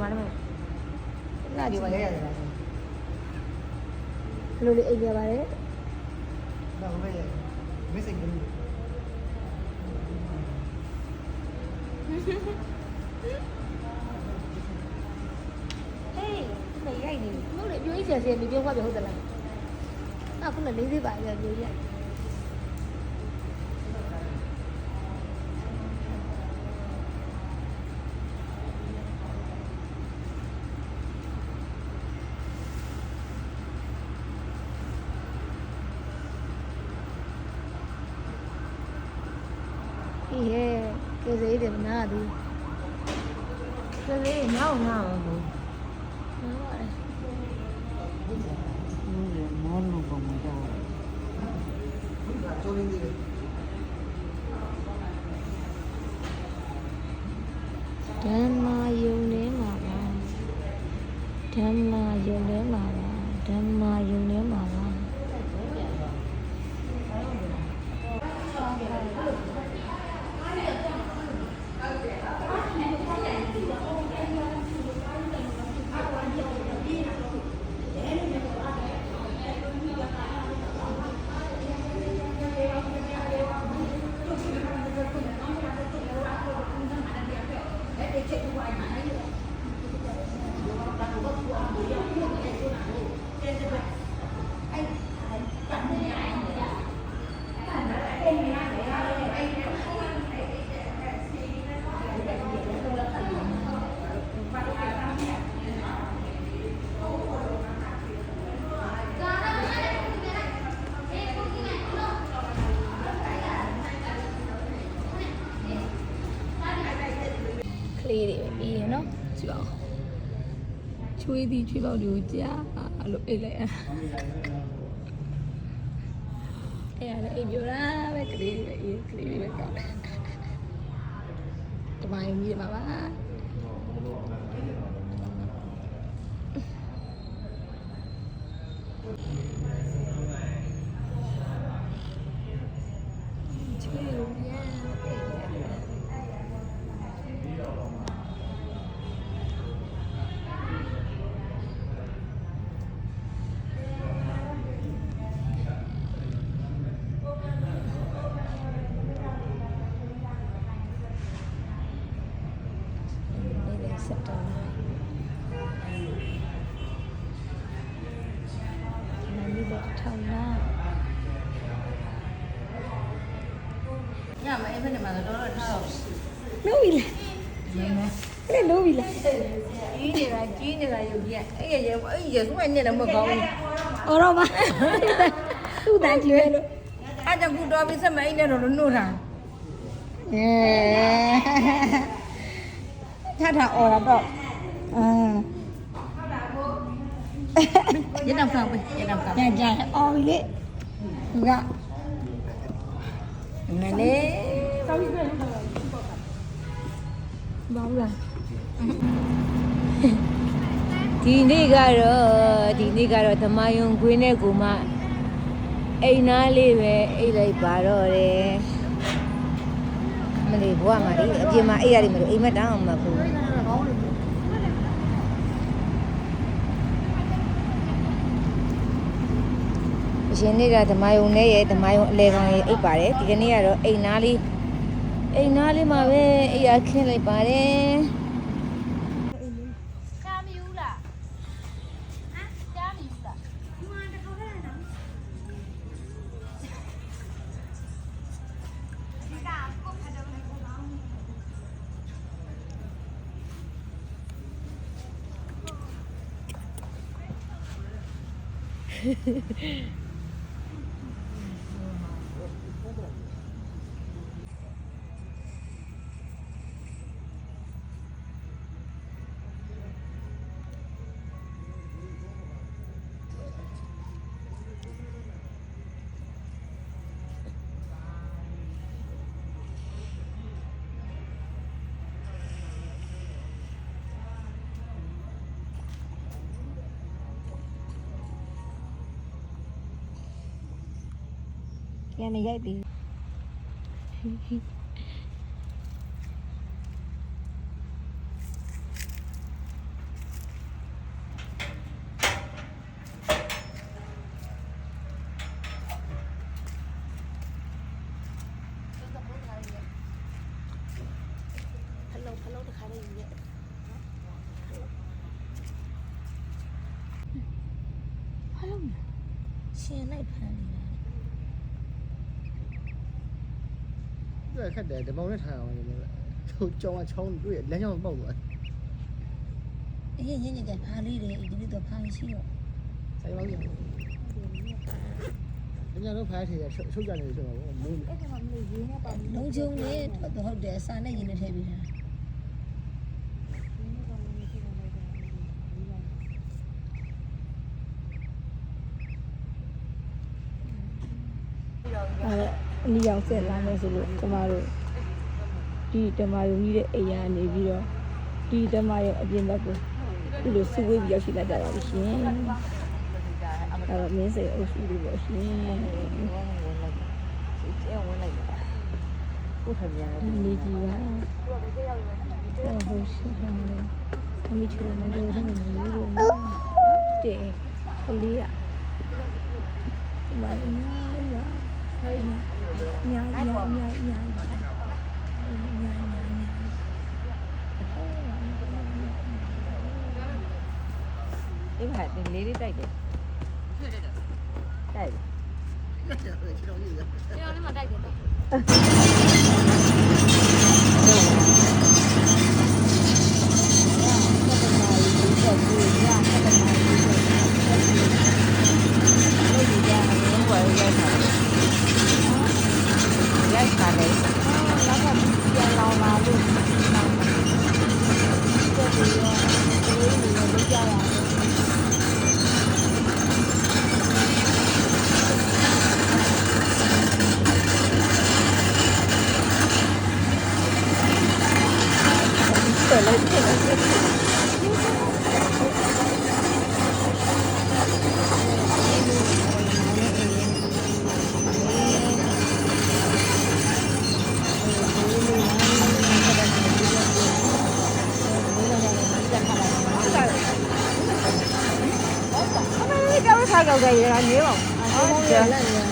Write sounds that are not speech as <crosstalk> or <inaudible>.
ഒരുപാട് Lulu India Barat. hey, mấy ngày này, lúc lại vui sẻ sẻ mình đi qua biểu hồ tận này. À, không là lấy gì vậy giờ như vậy. ဟေးနေရိုက်နေဟုတ်လေပြိုးကြီးဆရာဆရာမြေပြောခွာပြဟုတ်တယ်လားအခုလည်းလေးသေးပါလေပြိုးကြီးဟေးကျေစေးတယ်မနာဘူးကလေးငေါ့ငေါ့ဘူးနားပါတယ်ဘူးလေမောလို့ပုံမတော့ကျိုးရင်းသေးတယ်ဓမ္မာယုံနေမှာပါဓမ္မာယုံနေမှာပါဓမ္မာယုံနေမှာပါက လေးတွေပဲပြီးရနော်ကြည့်ပါဦးချွေးသည်ချွေးပေါက်တွေကိုကြာအဲ့လိုအိတ်လိုက်အဲ့ရလေအိမ်ပြောတာပဲကလေးတွေပဲအေးကလေးတွေပဲကောက်တယ်တမိုင်းကြီးပါပါချွေး ညမအဲ့ဘက်မှာတော့တော့ထောက်လို့ပြီလားရင်းနေအဲ့လို့ပြီလားကြီးနေတာကြီးနေတာရုပ်ကြီးအဲ့ရရအဲ့ရသူ့နဲ့တော့မကောင်းဘူးအော်တော့ပါသူ့တန်းကြည့်ရလို့အဲ့ကြောင့်ခုတော်ပြီးစမအိနဲ့တော့နှုတ်တာအဲထထအော်တော့အာရတော့ကောင်းပဲရတော့ကောင်းကြာကြာအော်ပြီလေသူက နည်းလေဘာလို့လဲဒီနေ့ကတော့ဒီနေ့ကတော့ဓမ္မယုံခွေးနဲ့ကိုမအိမ်သားလေးပဲအိတ်လိုက်ပါတော့တယ်မလေးဘွားမလေးအပြင်မှာအိတ်ရတယ်မလို့အိမ်မက်တောင်းမှဘူး အရှင်နေ့ကဓမ္မယုံနဲ့ရဲ့ဓမ္မယုံအလဲကောင်ရဲ့အိတ်ပါတယ်ဒီကနေ့ကတော့အိမ်သားလေးအိမ်သားလေးမှာပဲအိတ်ရခင်းလိုက်ပါတယ်ရှားမယူ Yani gel bir. Hello, hello, the kind of yeah. 现在拍的。 တော့လည်းကိုကောင်းပြန်နေရိုက်ပြီ ရှင်လိုက်ဖမ်းနေတာ သူကခက်တယ်ဒီမောင်နဲ့ထိုင်အောင်လေသူကြောင်းကချောင်းတွေ့လမ်းကြောင်းပေါက်သွား အေးညညကြဖားလေးတယ်ဒီလိုတော့ဖားမရှိတော့ ဆိုင်ပေါက်ပြန်ညတော့ဖားထေရချုပ်ကြနေတယ်ဆိုတော့မူး လုံးချုံနဲ့ဟုတ်တယ်အစာနဲ့ရင်းနဲ့ထည့်ပေးတာ အဲ အနီရောင်ဆက်လာမယ်ဆိုလို့ကျမတို့ဒီဓမ္မယုံကြီးတဲ့အိမ်ရနေပြီးတော့ဒီဓမ္မယုံအပြင်ဘက်ကိုဒီလိုစုဝေးပြီးရောက်ရှိလာကြပါရှင်အဲတော့မင်းစိတ်အုပ်စုလေးပေါ့ရှင်ကျဲဝင်လိုက်တာကိုထပြန်ဒီလေးကြီးပါတော့ဟုတ်ရှင်ဟောင်းလေးအမိချိုမလို့တော့မလို့တဲ့ကလေးอ่ะဒီမှာ nhai nhai nhai nhai em hạt mình lấy đi đây kìa đây. Cái này là đây kìa. <laughs> trở lên trở lên Hãy subscribe cho kênh Ghiền Mì Gõ Để không bỏ lỡ những video hấp dẫn